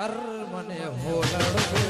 અર મને હોલડ